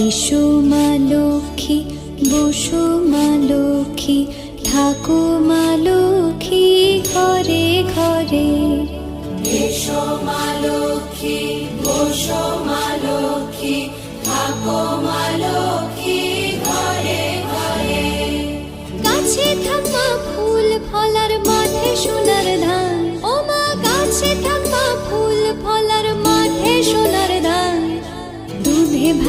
এসো মা লক্ষ্মী বসো মা লক্ষ্মী থাকো মা লক্ষ্মী ঘরে ঘরে। এসো মা লক্ষ্মী বসো মা লক্ষ্মী থাকো মা লক্ষ্মী ঘরে ঘরে। গাছে থাকা ফুল ফলার মাঠে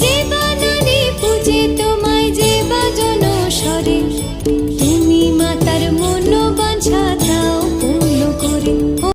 যে বানারে পূজে তোমায় যে বাজন স্বরে তুমি